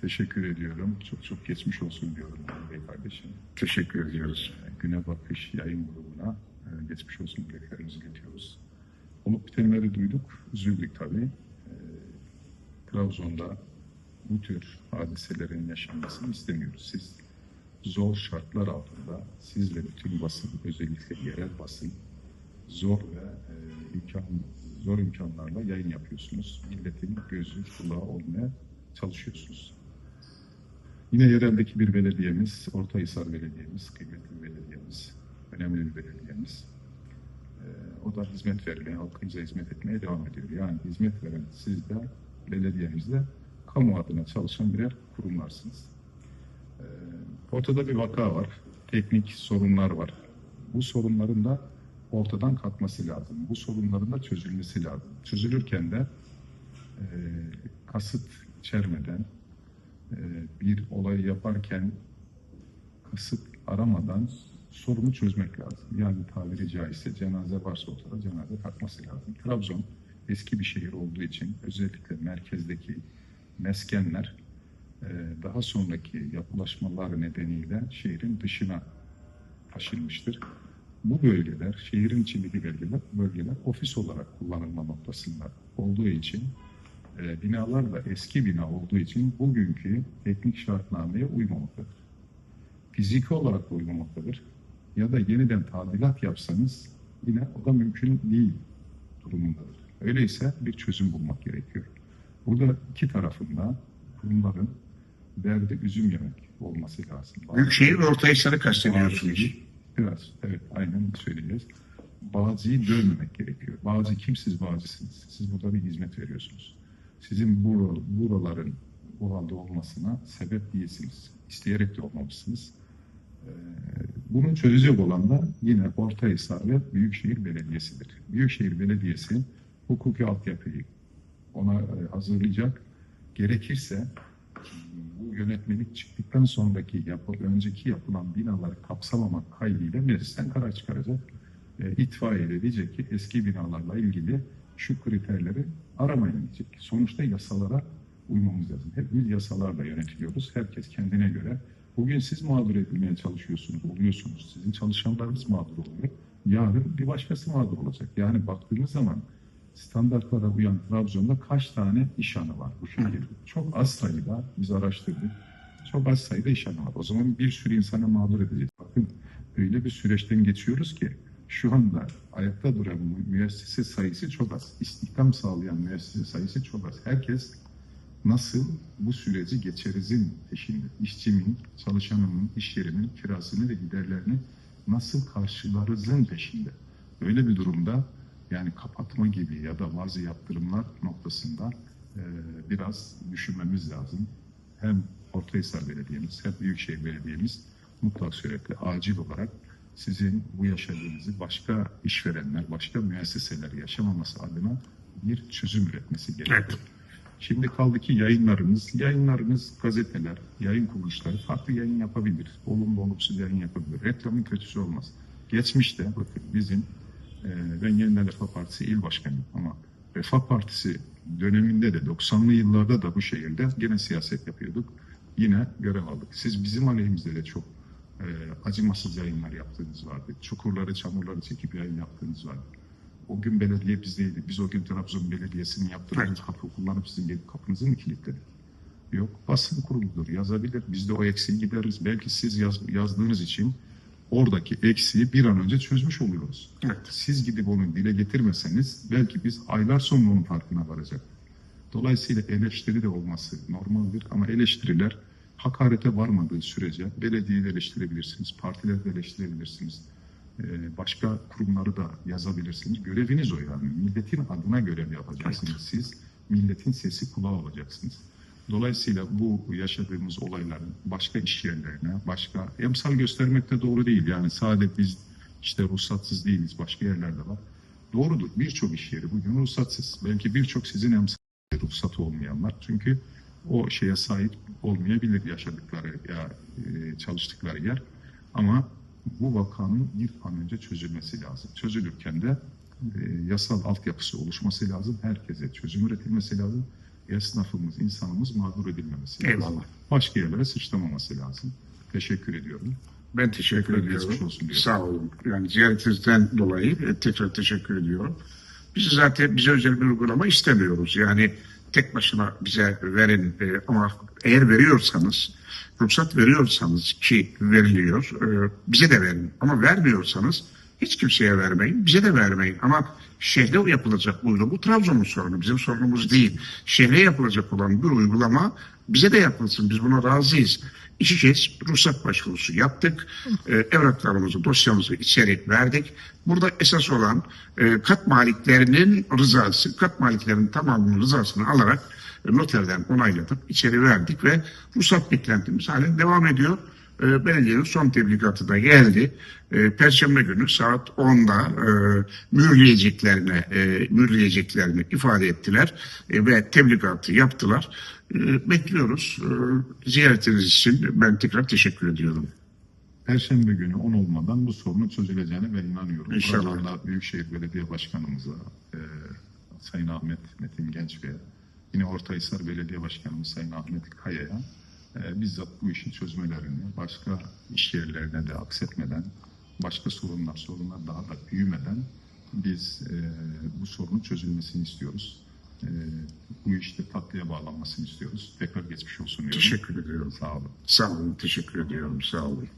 Teşekkür ediyorum. Çok çok geçmiş olsun diyorum Bey kardeşim. Teşekkür ediyoruz. Güne Bakış yayın grubuna e, geçmiş olsun dileklerimizi iletiyoruz. Olup bitenleri duyduk. Üzüldük tabii. Ee, Trabzon'da bu tür hadiselerin yaşanmasını istemiyoruz. Siz zor şartlar altında siz ve bütün basın, özellikle yerel basın zor ve e, imkan, zor imkanlarla yayın yapıyorsunuz. Milletin gözü kulağı olmaya çalışıyorsunuz. Yine yereldeki bir belediyemiz, Ortahisar Belediyemiz, kıymetli belediyemiz, önemli bir belediyemiz. Ee, o da hizmet vermeye, halkımıza hizmet etmeye devam ediyor. Yani hizmet veren siz de, belediyemiz de kamu adına çalışan birer kurumlarsınız. Ee, ortada bir vaka var, teknik sorunlar var. Bu sorunların da ortadan kalkması lazım. Bu sorunların da çözülmesi lazım. Çözülürken de e, kasıt içermeden, bir olayı yaparken kasıt aramadan sorunu çözmek lazım. Yani tabiri caizse cenaze varsa ortada cenaze kalkması lazım. Trabzon eski bir şehir olduğu için özellikle merkezdeki meskenler e, daha sonraki yapılaşmalar nedeniyle şehrin dışına taşınmıştır. Bu bölgeler, şehrin içindeki bölgeler, bölgeler ofis olarak kullanılma noktasında olduğu için e, binalar da eski bina olduğu için bugünkü teknik şartnameye uymamaktadır. Fiziki olarak da uymamaktadır. Ya da yeniden tadilat yapsanız yine o da mümkün değil durumundadır. Öyleyse bir çözüm bulmak gerekiyor. Burada iki tarafında kurumların derdi üzüm yemek olması lazım. Büyükşehir ve Ortahisar'ı kastediyorsunuz. Bazıyı, Biraz, evet aynen söyleyeceğiz. Bazıyı dövmemek gerekiyor. Bazı kimsiz bazısınız. Siz burada bir hizmet veriyorsunuz. Sizin bu, buraların bu halde olmasına sebep değilsiniz. İsteyerek de olmamışsınız. Ee, Bunu çözecek olan da yine Ortahisar ve Büyükşehir Belediyesi'dir. Büyükşehir Belediyesi hukuki altyapıyı ona e, hazırlayacak. Gerekirse bu yönetmelik çıktıktan sonraki yapı, önceki yapılan binaları kapsamamak kaydıyla meclisten karar çıkaracak. E, itfaiye de diyecek ki eski binalarla ilgili şu kriterleri aramayın diyecek. Sonuçta yasalara uymamız lazım. Hep biz yasalarla yönetiliyoruz. Herkes kendine göre. Bugün siz mağdur edilmeye çalışıyorsunuz, oluyorsunuz. Sizin çalışanlarınız mağdur oluyor. Yarın bir başkası mağdur olacak. Yani baktığımız zaman standartlara uyan Trabzon'da kaç tane iş anı var bu şehirde? Çok az sayıda biz araştırdık. Çok az sayıda iş anı var. O zaman bir sürü insana mağdur edeceğiz. Bakın öyle bir süreçten geçiyoruz ki şu anda ayakta duran mü- müessese sayısı çok az. İstihdam sağlayan müessese sayısı çok az. Herkes nasıl bu süreci geçerizin peşinde. İşçimin, çalışanımın, iş yerinin kirasını ve giderlerini nasıl karşılarızın peşinde. Öyle bir durumda yani kapatma gibi ya da bazı yaptırımlar noktasında e, biraz düşünmemiz lazım. Hem Ortahisar Belediye'miz hem Büyükşehir Belediye'miz mutlak suretle acil olarak sizin bu yaşadığınızı başka işverenler, başka müesseseler yaşamaması adına bir çözüm üretmesi gerekiyor. Evet. Şimdi kaldı ki yayınlarımız, yayınlarımız gazeteler, yayın kuruluşları farklı yayın yapabilir. Olumlu olumsuz yayın yapabilir. Reklamın kötüsü olmaz. Geçmişte bakın bizim e, ben Yeniden Refah Partisi il başkanıyım ama Refah Partisi döneminde de 90'lı yıllarda da bu şehirde gene siyaset yapıyorduk. Yine görev aldık. Siz bizim aleyhimizde de çok e, acımasız yayınlar yaptığınız vardı. Çukurları, çamurları çekip yayın yaptığınız vardı. O gün belediye bizdeydi. Biz o gün Trabzon Belediyesi'nin yaptığımız Evet. kapı kullanıp sizin gelip kapınızı mı kilitledik? Yok. Basın kuruludur. Yazabilir. Biz de o eksiği gideriz. Belki siz yaz- yazdığınız için oradaki eksiği bir an önce çözmüş oluyoruz. Evet. Siz gidip onu dile getirmeseniz belki biz aylar sonra onun farkına varacak. Dolayısıyla eleştiri de olması normaldir ama eleştiriler hakarete varmadığı sürece belediyeyi eleştirebilirsiniz, partileri de eleştirebilirsiniz. Ee, başka kurumları da yazabilirsiniz. Göreviniz o yani. Milletin adına görev yapacaksınız. Siz milletin sesi kulağı olacaksınız. Dolayısıyla bu yaşadığımız olayların başka iş yerlerine, başka emsal göstermek de doğru değil. Yani sadece biz işte ruhsatsız değiliz, başka yerlerde var. Doğrudur. Birçok iş yeri bugün ruhsatsız. Belki birçok sizin emsal ruhsatı olmayanlar. Çünkü o şeye sahip olmayabilir yaşadıkları ya e, çalıştıkları yer. Ama bu vakanın bir an önce çözülmesi lazım. Çözülürken de e, yasal altyapısı oluşması lazım. Herkese çözüm üretilmesi lazım. esnafımız, insanımız mağdur edilmemesi lazım. Eyvallah. Başka yerlere sıçramaması lazım. Teşekkür ediyorum. Ben teşekkür Tekrar ediyorum. olsun diyorum. Sağ olun. Yani ziyaretinizden dolayı e, tekrar teşekkür ediyorum. Biz zaten bize özel bir uygulama istemiyoruz. Yani tek başına bize verin e, ama eğer veriyorsanız, ruhsat veriyorsanız ki veriliyor, e, bize de verin. Ama vermiyorsanız hiç kimseye vermeyin, bize de vermeyin. Ama şehre yapılacak uygulama, bu Trabzon'un sorunu, bizim sorunumuz değil. Şehre yapılacak olan bir uygulama bize de yapılsın, biz buna razıyız. İki kez ruhsat başvurusu yaptık. Ee, evraklarımızı, dosyamızı içeri verdik. Burada esas olan e, kat maliklerinin rızası, kat maliklerinin tamamının rızasını alarak e, noterden onaylatıp içeri verdik ve ruhsat beklentimiz halen devam ediyor. E, belediyenin son tebligatı da geldi. E, Perşembe günü saat 10'da e, mühürleyeceklerini, e, mühürleyeceklerini ifade ettiler e, ve tebligatı yaptılar. E, bekliyoruz. E, ziyaretiniz için ben tekrar teşekkür ediyorum. Perşembe günü 10 olmadan bu sorunun çözüleceğine ben inanıyorum. İnşallah. Büyükşehir Belediye Başkanımıza, e, Sayın Ahmet Metin Genç ve yine Ortahisar Belediye Başkanımız Sayın Ahmet Kaya'ya e, bizzat bu işin çözmelerini başka iş yerlerine de aksetmeden, başka sorunlar, sorunlar daha da büyümeden biz e, bu sorunun çözülmesini istiyoruz. E, bu işte tatlıya bağlanmasını istiyoruz. Tekrar geçmiş olsun diyorum. Teşekkür ediyorum. Sağ olun. Sağ olun, teşekkür ediyorum. Sağ olun.